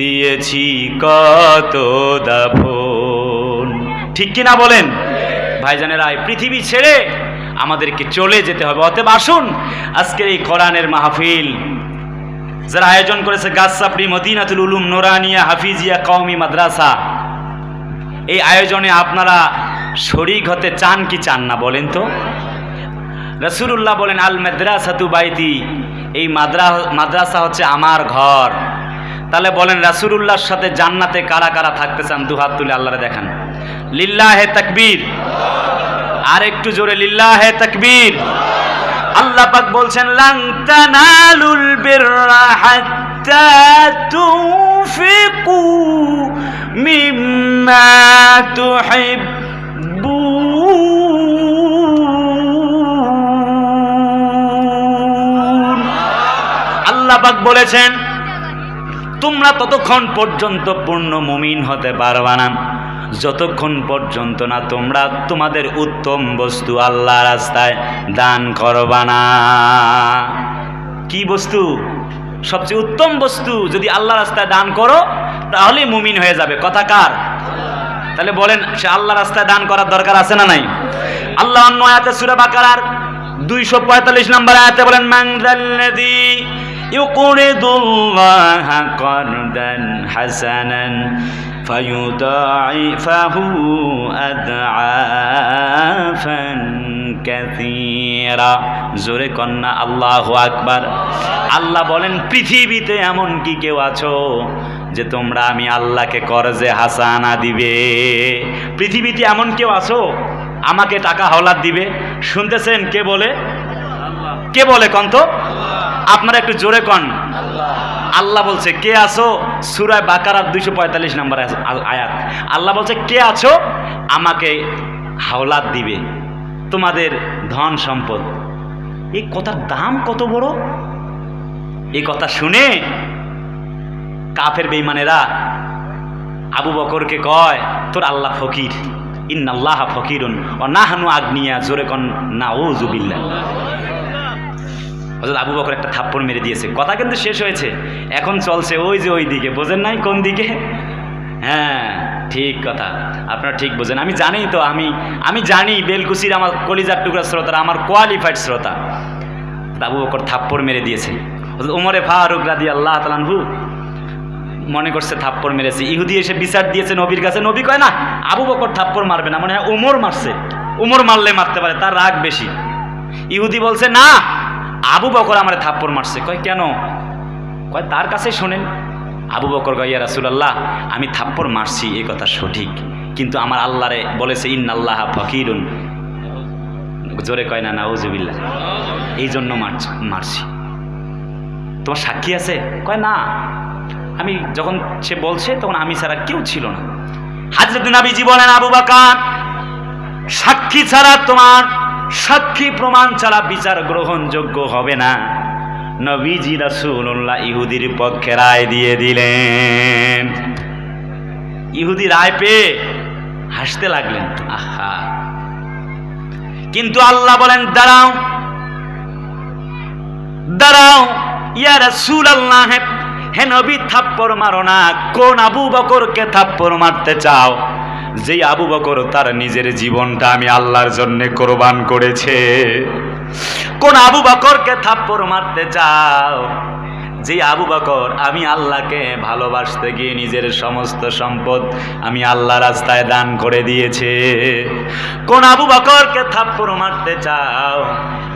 দিয়েছি কত দাফন। ঠিক কিনা বলেন? ভাইজানেরা পৃথিবী ছেড়ে আমাদেরকে চলে যেতে হবে। অতএব আসুন, আজকের এই কোরআনের মাহফিল যারা আয়োজন করেছে গাছসাপড়ি মদিনাতুল উলুম নোরানিয়া হাফিজিয়া কওমি মাদ্রাসা, এই আয়োজনে আপনারা শরিক হতে চান কি চান না বলেন তো? রসুল্লাহ বলেন, আল মাদ্রাসাতু বাইতি, এই মাদ্রা, মাদ্রাসা হচ্ছে আমার ঘর। তাহলে বলেন, রাসুলুল্লাহর সাথে জান্নাতে কারা কারা থাকতে চান? দু হাত তুলে আল্লাহরে দেখান। লিল্লাহ হে তাকবীর। আর একটু জোরে, লিল্লাহ হে তাকবীর। আল্লাহ পাক বলছেন, লাং তানালুল বিররা হাত্তা তুনফিকু মিম্মা তুহিব্বুন আল্লাহ পাক বলেছেন তোমরা ততক্ষণ পর্যন্ত পূর্ণ মুমিন হতে পারবা না। যতক্ষণ পর্যন্ত না তোমরা তোমাদের উত্তম বস্তু আল্লাহ রাস্তায় দান করবা না। কি বস্তু? সবচেয়ে উত্তম বস্তু যদি আল্লাহ রাস্তায় দান করো তাহলে মুমিন হয়ে যাবে। কথা কার? তাহলে বলেন, সে আল্লাহ রাস্তায় দান করার দরকার আছে না নাই? আল্লাহ অন্য আয়াতে সুরা বাকারার দুইশো পঁয়তাল্লিশ নম্বর আয়াতে বলেন মাংদাল্লাদি ইউকুরিদুল্লাহ করদান হাসানান ফায়ুদাইফাহু আদআফান কাসীরা জোরে কন্যা, আল্লাহু আকবার। আল্লাহ বলেন, পৃথিবীতে এমন কি কেউ আছো যে তোমরা আমি আল্লাহকে করজে হাসানা দিবে? পৃথিবীতে এমন কেউ আছো? আমাকে টাকা হলার দিবে? শুনতেছেন কে বলে? কে বলে কন্ত? আপনারা একটু জোরে কন। আল্লাহ বলছে, কে আছো? সুরায় বাকারার দুইশো পঁয়তাল্লিশ নম্বর আয়াত আল্লাহ বলছে, কে আছো? আমাকে হাওলাত দিবে। তোমাদের ধন সম্পদ। এই কথার দাম কত বড়? এই কথা শুনে কাফের বেইমানেরা আবু বকরকে কয়, তোর আল্লাহ ফকির। ইন্নাল্লাহ ফকিরুন। ও নাহানু আগ্নিয়া। জোরে কন না ও জুবিল্লা হজরত আবু বকর একটা থাপ্পড় মেরে দিয়েছে। কথা কিন্তু শেষ হয়েছে। এখন চলছে ওই যে ওই দিকে। বোঝেন নাই কোন দিকে? হ্যাঁ ঠিক কথা। আপনারা ঠিক বোঝেন। আমি জানি তো, আমি আমি জানি বেলকুসির আমার কলিজার টুকরা শ্রোতারা আমার কোয়ালিফাইড শ্রোতা। আবু বকর থাপ্পড় মেরে দিয়েছে। উমরে ফারুক রাদি আল্লাহ তালানহু মনে করছে থাপ্পড় মেরেছে। ইহুদি এসে বিচার দিয়েছে নবীর কাছে। নবী কয়, না, আবু বকর থাপ্পড় মারবে না। মনে হয় উমর মারছে। উমর মারলে মারতে পারে, তার রাগ বেশি। ইহুদি বলছে, না আবু বকর আমার থাপ্পড় মারছে। কয়, কেন? কয়, তার কাছে শোনেন। আবু বকর কয়, ইয়া রাসুলাল্লাহ, আমি থাপ্পড় মারছি এই কথা সঠিক। কিন্তু আমার আল্লাহরে বলেছে, ইন্নাল্লাহ ফকিরুন। জোরে কয় না, নাউজুবিল্লাহ। এই জন্য মারছি মারছি। তোমার সাক্ষী আছে? কয়, না। আমি যখন সে বলছে, তখন আমি ছাড়া কেউ ছিল না। হাজরত নাবিজি বলেন, আবু বাকার, সাক্ষী ছাড়া তোমার সাক্ষী প্রমাণ ছাড়া বিচার গ্রহণযোগ্য হবে না। নবীজি রাসুল্লাহ ইহুদির পক্ষে রায় দিয়ে দিলেন। ইহুদি রায় পেয়ে হাসতে লাগলেন। আহা। কিন্তু আল্লাহ বলেন, দাঁড়াও। দাঁড়াও। ইয়া রাসূলুল্লাহ, হে নবী, থাপ্পড় মারো না। কোন আবু বকরকে থাপ্পড় মারতে চাও? যেই আবু বকর তার নিজের জীবনটা আমি আল্লাহর জন্য কোরবান করেছে। কোন আবু বকরকে থাপ্পড় মারতে চাও? যে আবু বকর, আমি আল্লাহকে ভালোবাসতে গিয়ে নিজের সমস্ত সম্পদ আমি আল্লাহ রাস্তায় দান করে দিয়েছে। কোন আবু বকরকে থাপ্পড় মারতে চাও?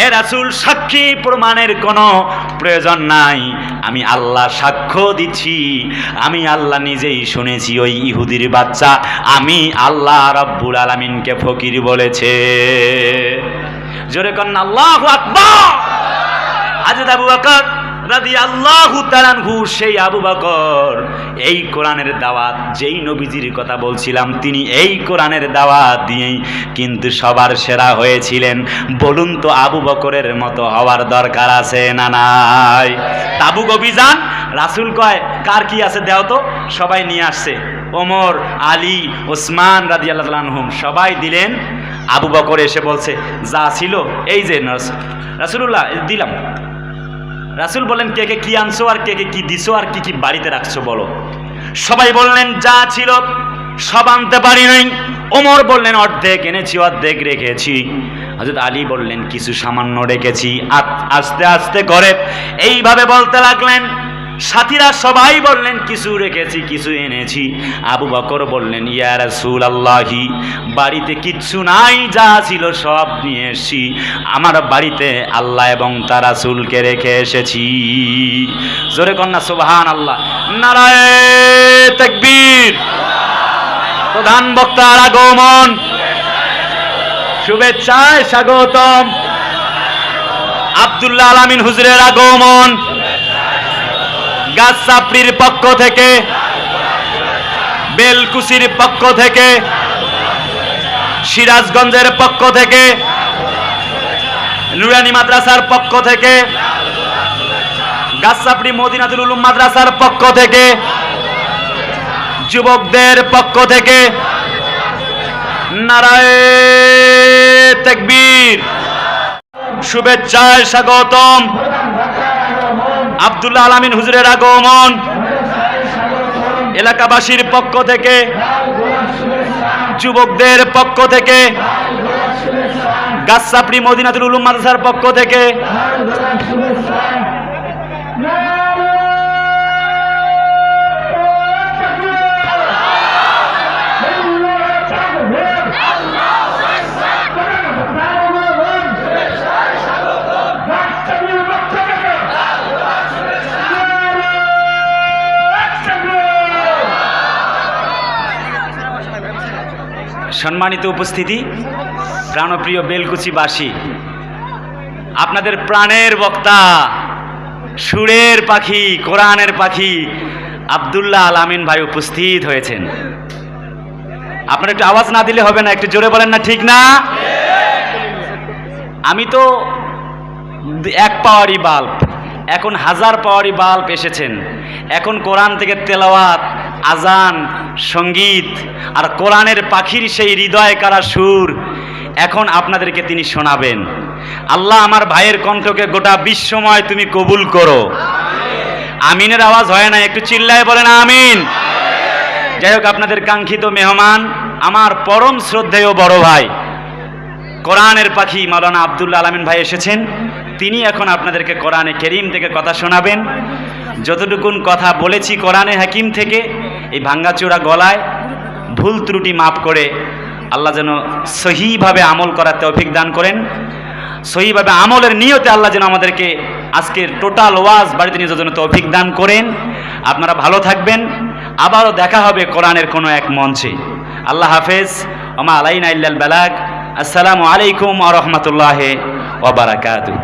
রাসুল, সাক্ষী প্রমাণের কোনো প্রয়োজন নাই। আমি আল্লাহ সাক্ষ্য দিচ্ছি। আমি আল্লাহ নিজেই শুনেছি ওই ইহুদির বাচ্চা। আমি আল্লাহ রব্বুল আলমিনকে ফকির বলেছে। জোরে কন্যা, আল্লাহ আকবর। হাজরত আবু রাদিয়াল্লাহু তাআলাহু সেই আবু বকর। এই কোরআনের দাওয়াত, যেই নবীজির কথা বলছিলাম, তিনি এই কোরআনের দাওয়াত দিয়েই কিন্তু সবার সেরা হয়েছিলেন। বলুন তো, আবু বকরের মতো হওয়ার দরকার আছে না নাই? তাবুক অভিযান? রাসূল কয়, কার কি আছে, দেও তো? সবাই নিয়ে আসছে। ওমর, আলী, ওসমান রাদিয়াল্লাহু তাআলাহুম সবাই দিলেন। আবু বকর এসে বলছে, যা ছিল, এই যে রাসূলুল্লাহ, দিলাম। রাসূল বলেন, কে কে কি আনছো আর কে কে কি দিছো আর কি কি বাড়িতে রাখছো বলো? সবাই বললেন, যা ছিল সব আনতে পারি নাই। ওমর বললেন, অর্ধেক এনেছি, অর্ধেক রেখেছি। হজরত আলী বললেন, কিছু সামান্য রেখেছি। আস্তে আস্তে করে এইভাবে বলতে লাগলেন। সাথীরা সবাই বললেন, কিছু রেখেছি, কিছু এনেছি। আবু বকর বললেন, ইয়া রাসূল আল্লাহি বাড়িতে কিচ্ছু নাই, যা ছিল সব নিয়ে এসেছি। আমার বাড়িতে আল্লাহ এবং তার রাসূলকে রেখে এসেছি। জোরে কন্যা সুবহান আল্লাহ নারায়ে প্রধান বক্তার আগমন। শুভেচ্ছায় স্বাগতম। আব্দুল্লাহ আলামিন হুজুরের আগমন। গাছ চাপড়ির পক্ষ থেকে, বেলকুচির পক্ষ থেকে, সিরাজগঞ্জের পক্ষ থেকে, নুরানি মাদ্রাসার পক্ষ থেকে গাছাপড়ি মদিনাতুল উলুম মাদ্রাসার পক্ষ থেকে, যুবকদের পক্ষ থেকে, নারায়ে তাকবীর। শুভেচ্ছায় স্বাগতম। আব্দুল্লাহ আলামিন হুজুরের আগমন। এলাকাবাসীর পক্ষ থেকে, যুবকদের পক্ষ থেকে, গাছাপড়ি মদিনাতুল উলুম মাদ্রাসার পক্ষ থেকে সম্মানিত উপস্থিতি, প্রাণপ্রিয় বেলকুচিবাসী, আপনাদের প্রাণের বক্তা, সুরের পাখি, কোরআনের পাখি, আব্দুল্লাহ আলামিন ভাই উপস্থিত হয়েছেন। আপনার একটু আওয়াজ না দিলে হবে না, একটু জোরে বলেন না, ঠিক না? আমি তো এক পাওয়ারি বাল্ব, এখন হাজার পাওয়ারি বাল্ব এসেছেন। এখন কোরআন থেকে তেলাওয়াত আজান, সংগীত আর কোরআনের পাখির সেই হৃদয় কারা সুর, এখন আপনাদেরকে তিনি শোনাবেন। আল্লাহ আমার ভাইয়ের কণ্ঠকে গোটা বিশ্বময় তুমি কবুল করো। আমিনের আওয়াজ হয় না, একটু চিল্লায় বলেন আমিন। যাই হোক, আপনাদের কাঙ্ক্ষিত মেহমান, আমার পরম শ্রদ্ধেয় বড় ভাই, কোরআনের পাখি মাওলানা আবদুল্লা আলমিন ভাই এসেছেন। তিনি এখন আপনাদেরকে কোরআনে কেরিম থেকে কথা শোনাবেন। যতটুকুন কথা বলেছি কোরআনে হাকিম থেকে, এই ভাঙ্গাচোরা গলায় ভুল ত্রুটি মাফ করে আল্লাহ যেন সহিভাবে আমল করার তৌফিক দান করেন। সহিভাবে আমলের নিয়তে আল্লাহ যেন আমাদেরকে আজকের টোটাল ওয়াজ বাড়িতে নিয়ে জন্য তৌফিক দান করেন। আপনারা ভালো থাকবেন। আবারও দেখা হবে কোরআনের কোনো এক মঞ্চে। আল্লাহ হাফেজ। ওমা আলাইনা ইল্লাল বালাগ। আসসালামু আলাইকুম আ রহমতুল্লাহ ওবরাকাতু